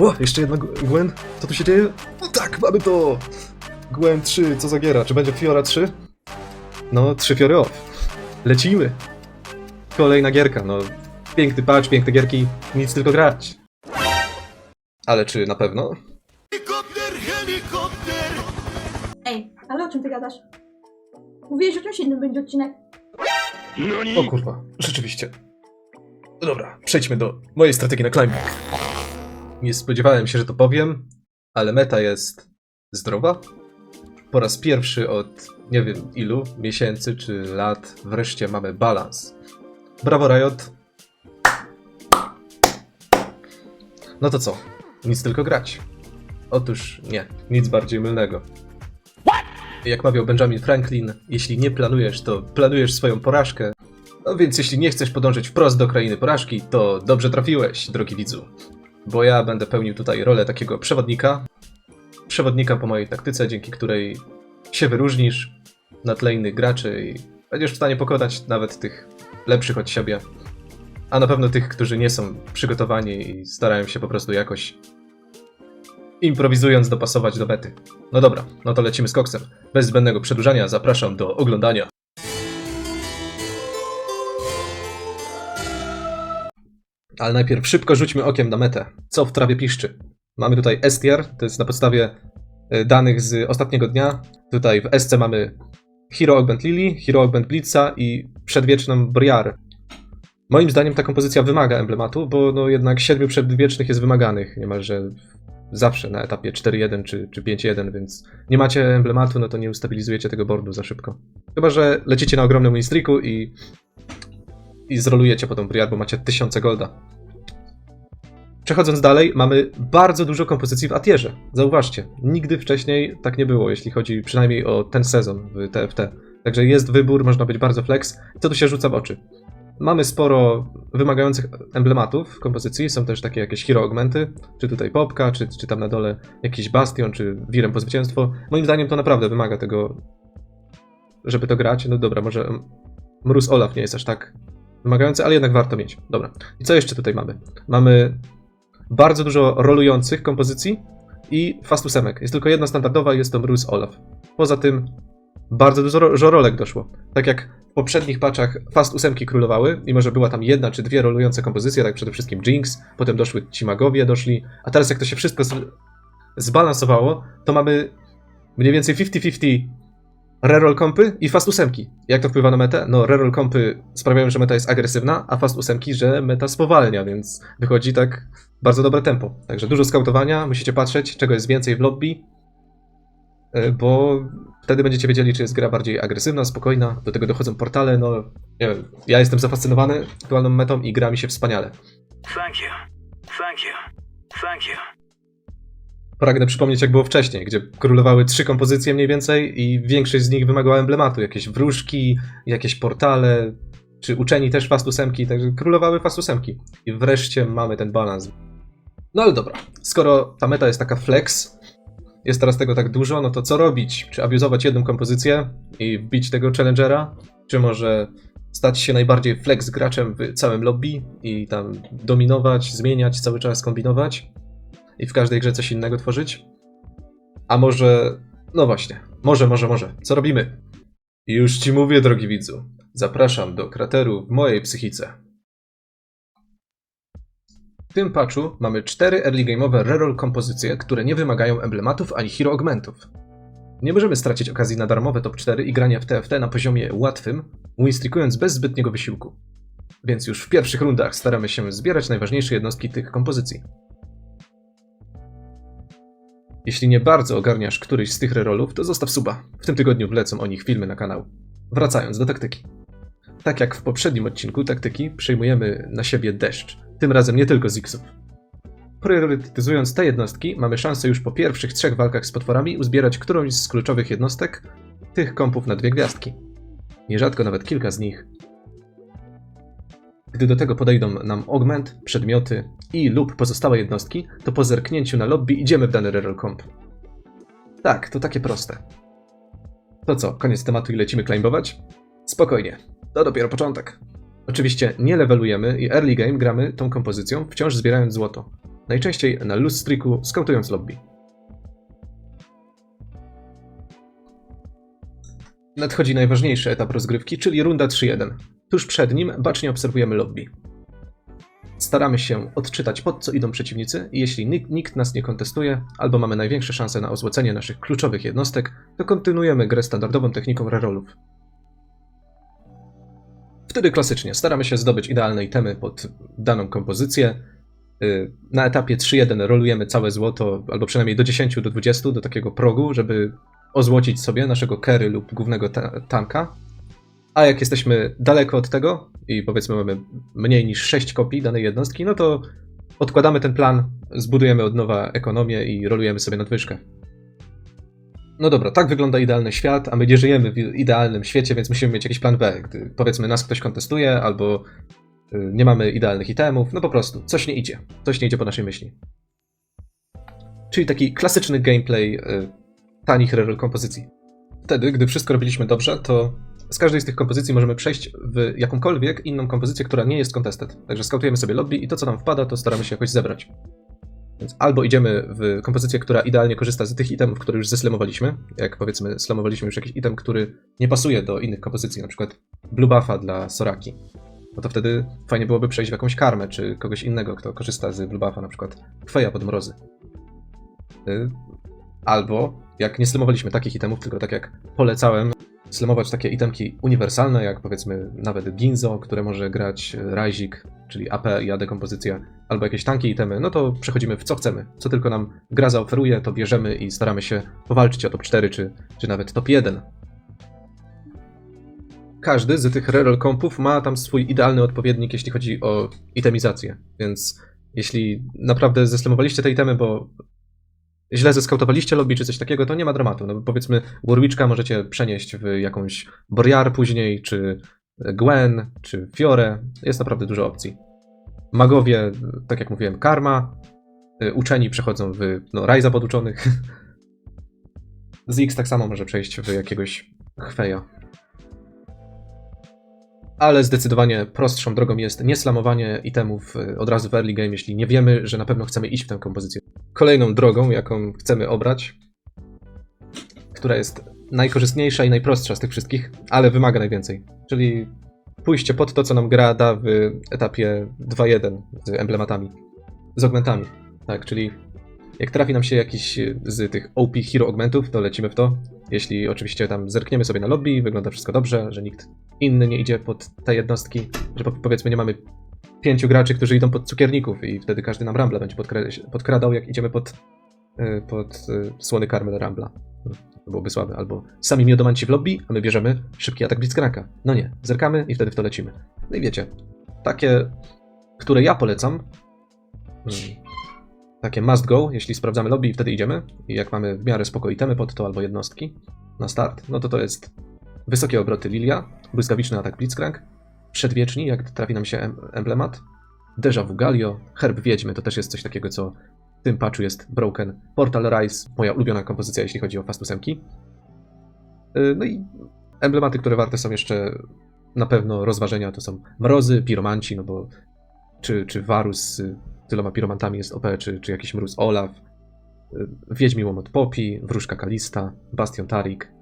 O, jeszcze jedna Gwen. Co tu się dzieje? Tak, mamy to! Gwen 3, co za giera? Czy będzie Fiora 3? No, 3 Fiory off. Lecimy. Kolejna gierka, no. Piękny patch, piękne gierki, nic tylko grać. Ale czy na pewno? Ej, ale o czym ty gadasz? Mówiłeś, że czymś innym będzie odcinek. O kurwa, rzeczywiście. No Dobra, przejdźmy do mojej strategii na climbing. Nie spodziewałem się, że to powiem, ale meta jest zdrowa. Po raz pierwszy od nie wiem ilu miesięcy czy lat wreszcie mamy balans. Brawo Riot. No to co? Nic tylko grać. Otóż nie, nic bardziej mylnego. Jak mawiał Benjamin Franklin, jeśli nie planujesz, to planujesz swoją porażkę. No więc jeśli nie chcesz podążyć wprost do krainy porażki, to dobrze trafiłeś, drogi widzu. Bo ja będę pełnił tutaj rolę takiego przewodnika. Przewodnika po mojej taktyce, dzięki której się wyróżnisz na tle innych graczy i będziesz w stanie pokonać nawet tych lepszych od siebie. A na pewno tych, którzy nie są przygotowani i starają się po prostu jakoś improwizując dopasować do mety. No dobra, no to lecimy z koksem. Bez zbędnego przedłużania zapraszam do oglądania. Ale najpierw szybko rzućmy okiem na metę. Co w trawie piszczy? Mamy tutaj STR, to jest na podstawie e, danych z ostatniego dnia. Tutaj w SC mamy Hero Augment Lily, Hero Augment Blitza i przedwieczną Briar. Moim zdaniem ta kompozycja wymaga emblematu, bo no jednak siedmiu przedwiecznych jest wymaganych niemalże zawsze na etapie 4.1 czy, czy 5.1, więc nie macie emblematu, no to nie ustabilizujecie tego boardu za szybko. Chyba, że lecicie na ogromnym winstreaku i i zrolujecie potem Briar, bo macie tysiące golda. Przechodząc dalej, mamy bardzo dużo kompozycji w Atierze. Zauważcie, nigdy wcześniej tak nie było, jeśli chodzi przynajmniej o ten sezon w TFT. Także jest wybór, można być bardzo flex. Co tu się rzuca w oczy? Mamy sporo wymagających emblematów kompozycji, są też takie jakieś hero augmenty, czy tutaj popka, czy, czy tam na dole jakiś bastion, czy wirem po zwycięstwo. Moim zdaniem to naprawdę wymaga tego, żeby to grać. No dobra, może Mróz Olaf nie jest aż tak wymagający, ale jednak warto mieć. Dobra. I co jeszcze tutaj mamy? Mamy bardzo dużo rolujących kompozycji i fast ósemek. Jest tylko jedna standardowa jest to Mróz Olaf. Poza tym bardzo dużo ro- żorolek doszło. Tak jak w poprzednich patchach fast ósemki królowały, mimo że była tam jedna czy dwie rolujące kompozycje, tak przede wszystkim Jinx, potem doszły ci magowie, doszli, a teraz jak to się wszystko zbalansowało, to mamy mniej więcej 50-50 reroll kompy i fast ósemki. Jak to wpływa na metę? No, reroll kompy sprawiają, że meta jest agresywna, a fast ósemki, że meta spowalnia, więc wychodzi tak bardzo dobre tempo. Także dużo skautowania, musicie patrzeć, czego jest więcej w lobby, e, bo wtedy będziecie wiedzieli, czy jest gra bardziej agresywna, spokojna. Do tego dochodzą portale, no nie wiem, ja jestem zafascynowany aktualną metą i gra mi się wspaniale. Thank you. Thank you. Thank you. Pragnę przypomnieć, jak było wcześniej, gdzie królowały trzy kompozycje mniej więcej i większość z nich wymagała emblematu. Jakieś wróżki, jakieś portale, czy uczeni też fast ósemki, także królowały fast ósemki. I wreszcie mamy ten balans. No ale dobra, skoro ta meta jest taka flex, jest teraz tego tak dużo, no to co robić? Czy abuzować jedną kompozycję i wbić tego challengera? Czy może stać się najbardziej flex graczem w całym lobby i tam dominować, zmieniać, cały czas kombinować? I w każdej grze coś innego tworzyć? A może. No właśnie, może, może, może. Co robimy? Już ci mówię, drogi widzu. Zapraszam do krateru w mojej psychice. W tym patchu mamy cztery early game'owe reroll kompozycje, które nie wymagają emblematów ani hero augmentów. Nie możemy stracić okazji na darmowe top 4 i grania w TFT na poziomie łatwym, winstreakując bez zbytniego wysiłku. Więc już w pierwszych rundach staramy się zbierać najważniejsze jednostki tych kompozycji. Jeśli nie bardzo ogarniasz któryś z tych rerolów, to zostaw suba. W tym tygodniu wlecą o nich filmy na kanał. Wracając do taktyki. Tak jak w poprzednim odcinku taktyki, przejmujemy na siebie deszcz. Tym razem nie tylko z X-ów. Priorytetyzując te jednostki, mamy szansę już po pierwszych trzech walkach z potworami uzbierać którąś z kluczowych jednostek, tych kompów na dwie gwiazdki. Nierzadko nawet kilka z nich. Gdy do tego podejdą nam augment, przedmioty i lub pozostałe jednostki, to po zerknięciu na lobby idziemy w dany reroll comp. Tak, to takie proste. To co, koniec tematu i lecimy climbować? Spokojnie, to dopiero początek. Oczywiście nie levelujemy i early game gramy tą kompozycją, wciąż zbierając złoto. najczęściej na loose streaku, skautując lobby. Nadchodzi najważniejszy etap rozgrywki, czyli runda 3-1. Tuż przed nim bacznie obserwujemy lobby. Staramy się odczytać pod co idą przeciwnicy i jeśli nikt, nikt nas nie kontestuje, albo mamy największe szanse na ozłocenie naszych kluczowych jednostek, to kontynuujemy grę standardową techniką rerolów. Wtedy klasycznie staramy się zdobyć idealne itemy pod daną kompozycję. Y, Na etapie 3-1 rolujemy całe złoto, albo przynajmniej do 10 do 20 do takiego progu, żeby ozłocić sobie naszego kery lub głównego ta- tanka. A jak jesteśmy daleko od tego i powiedzmy mamy mniej niż 6 kopii danej jednostki, no to odkładamy ten plan, zbudujemy od nowa ekonomię i rolujemy sobie nadwyżkę. No dobra, tak wygląda idealny świat, a my nie żyjemy w idealnym świecie, więc musimy mieć jakiś plan B. Gdy powiedzmy nas ktoś kontestuje, albo y, nie mamy idealnych itemów, no po prostu coś nie idzie. Coś nie idzie po naszej myśli. Czyli taki klasyczny gameplay y, tanich reroll kompozycji. Wtedy, gdy wszystko robiliśmy dobrze, to z każdej z tych kompozycji możemy przejść w jakąkolwiek inną kompozycję, która nie jest contested. Także skautujemy sobie lobby i to, co nam wpada, to staramy się jakoś zebrać. Więc albo idziemy w kompozycję, która idealnie korzysta z tych itemów, które już zeslamowaliśmy, jak powiedzmy slamowaliśmy już jakiś item, który nie pasuje do innych kompozycji, na przykład Blue Buffa dla Soraki. No to wtedy fajnie byłoby przejść w jakąś karmę, czy kogoś innego, kto korzysta z Blue Buffa, na przykład Kweja pod mrozy. Y, Albo, jak nie slamowaliśmy takich itemów, tylko tak jak polecałem, slamować takie itemki uniwersalne, jak powiedzmy nawet Ginzo, które może grać Rajzik, czyli AP i AD kompozycja, albo jakieś tanki itemy, no to przechodzimy w co chcemy. Co tylko nam gra zaoferuje, to bierzemy i staramy się powalczyć o top 4 czy, czy nawet top 1. Każdy z tych reroll kompów ma tam swój idealny odpowiednik, jeśli chodzi o itemizację, więc jeśli naprawdę zeslamowaliście te itemy, bo źle zeskautowaliście lobby czy coś takiego, to nie ma dramatu. No powiedzmy Warwiczka możecie przenieść w jakąś Boriar później, czy Gwen, czy Fiore. Jest naprawdę dużo opcji. Magowie, tak jak mówiłem, Karma. Y, Uczeni przechodzą w no, Rajza poduczonych. Ziggs tak samo może przejść w jakiegoś Chweja. Ale zdecydowanie prostszą drogą jest nieslamowanie itemów y, od razu w early game, jeśli nie wiemy, że na pewno chcemy iść w tę kompozycję. Kolejną drogą, jaką chcemy obrać, która jest najkorzystniejsza i najprostsza z tych wszystkich, ale wymaga najwięcej. Czyli pójście pod to, co nam gra da w etapie 2.1 z emblematami, z augmentami. Tak, czyli jak trafi nam się jakiś z tych OP Hero augmentów, to lecimy w to. Jeśli oczywiście tam zerkniemy sobie na lobby, wygląda wszystko dobrze, że nikt inny nie idzie pod te jednostki, że po, powiedzmy nie mamy pięciu graczy, którzy idą pod cukierników i wtedy każdy nam Rambla będzie podkra- podkradał, jak idziemy pod, y, pod y, słony karmy do Rambla. To byłoby słabe. Albo sami miodomanci w lobby, a my bierzemy szybki atak Blitzcranka. No nie, zerkamy i wtedy w to lecimy. No i wiecie, takie, które ja polecam, mm, takie must go, jeśli sprawdzamy lobby i wtedy idziemy i jak mamy w miarę spoko itemy pod to albo jednostki na start, no to to jest wysokie obroty Lilia, błyskawiczny atak Blitzcrank, przedwieczni, jak trafi nam się em- emblemat, Deja Vu Galio, Herb Wiedźmy, to też jest coś takiego, co w tym patchu jest broken. Portal Rise, moja ulubiona kompozycja, jeśli chodzi o Fast 8. Yy, No i emblematy, które warte są jeszcze na pewno rozważenia, to są Mrozy, Piromanci, no bo czy, czy Varus z tyloma piromantami jest OP, czy, czy jakiś Mróz Olaf, yy, Wiedźmi Łomot Poppy, Wróżka Kalista, Bastion Tarik,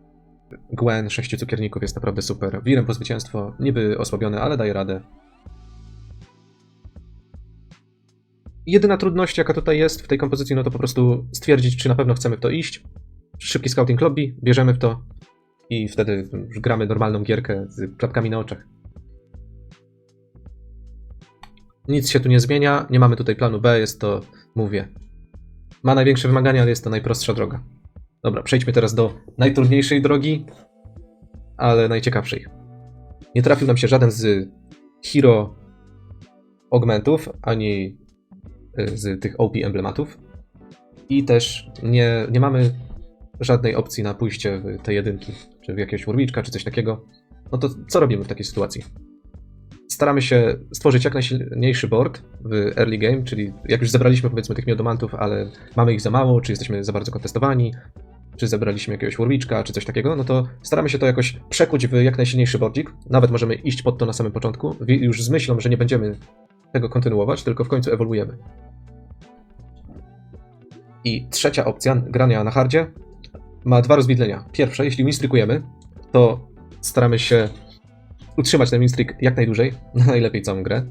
Gwen, sześciu cukierników jest naprawdę super. Wirem po zwycięstwo, niby osłabione, ale daje radę. Jedyna trudność, jaka tutaj jest w tej kompozycji, no to po prostu stwierdzić, czy na pewno chcemy w to iść. Szybki scouting lobby, bierzemy w to i wtedy gramy normalną gierkę z klapkami na oczach. Nic się tu nie zmienia, nie mamy tutaj planu B, jest to, mówię, ma największe wymagania, ale jest to najprostsza droga. Dobra, przejdźmy teraz do najtrudniejszej drogi, ale najciekawszej. Nie trafił nam się żaden z hero augmentów, ani y, z tych OP emblematów. I też nie, nie mamy żadnej opcji na pójście w te jedynki, czy w jakiegoś Warwiczka, czy coś takiego. No to co robimy w takiej sytuacji? Staramy się stworzyć jak najsilniejszy board w early game, czyli jak już zebraliśmy powiedzmy tych miodomantów, ale mamy ich za mało, czy jesteśmy za bardzo kontestowani, czy zebraliśmy jakiegoś Warwiczka, czy coś takiego, no to staramy się to jakoś przekuć w jak najsilniejszy boardzik. Nawet możemy iść pod to na samym początku, już z myślą, że nie będziemy tego kontynuować, tylko w końcu ewoluujemy. I trzecia opcja grania na hardzie ma dwa rozwidlenia. Pierwsze, jeśli winstrykujemy, to staramy się utrzymać ten winstreak jak najdłużej, najlepiej całą grę.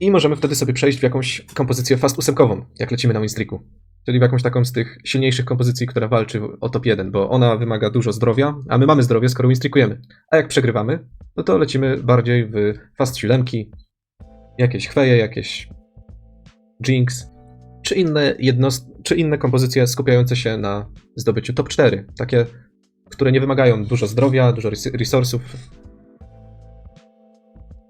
I możemy wtedy sobie przejść w jakąś kompozycję fast ósemkową, jak lecimy na winstreaku. Czyli w jakąś taką z tych silniejszych kompozycji, która walczy o top 1, bo ona wymaga dużo zdrowia, a my mamy zdrowie, skoro winstreakujemy. A jak przegrywamy, no to lecimy bardziej w fast siódemki, jakieś chweje, jakieś jinx, czy inne, jednost- czy inne kompozycje skupiające się na zdobyciu top 4. Takie, które nie wymagają dużo zdrowia, dużo res- resursów.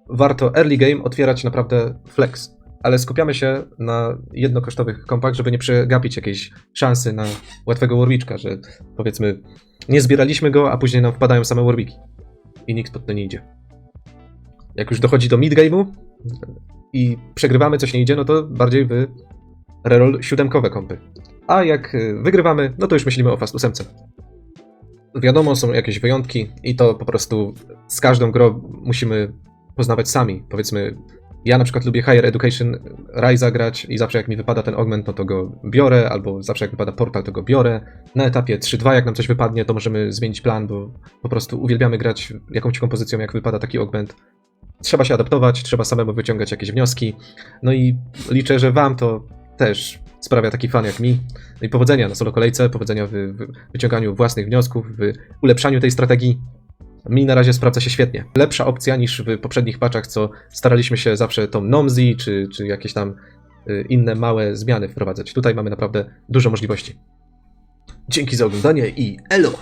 Warto early game otwierać naprawdę flex, ale skupiamy się na jednokosztowych kompach, żeby nie przegapić jakiejś szansy na łatwego Warwiczka, że powiedzmy nie zbieraliśmy go, a później nam wpadają same Warwicki i nikt pod to nie idzie. Jak już dochodzi do mid-game'u i przegrywamy, coś nie idzie, no to bardziej w reroll siódemkowe kompy. A jak y, wygrywamy, no to już myślimy o fast ósemce. Wiadomo, są jakieś wyjątki i to po prostu z każdą grą musimy poznawać sami. Powiedzmy, ja na przykład lubię Higher Education Ryza grać i zawsze jak mi wypada ten augment, no to go biorę, albo zawsze jak wypada portal, to go biorę. Na etapie 3-2, jak nam coś wypadnie, to możemy zmienić plan, bo po prostu uwielbiamy grać jakąś kompozycją, jak wypada taki augment. Trzeba się adaptować, trzeba samemu wyciągać jakieś wnioski. No i liczę, że wam to też sprawia taki fan jak mi. No i powodzenia na solo kolejce, powodzenia w, w wyciąganiu własnych wniosków, w ulepszaniu tej strategii. Mi na razie sprawdza się świetnie. Lepsza opcja niż w poprzednich patchach, co staraliśmy się zawsze tą Nomzi, czy, czy jakieś tam y, inne małe zmiany wprowadzać. Tutaj mamy naprawdę dużo możliwości. Dzięki za oglądanie i elo!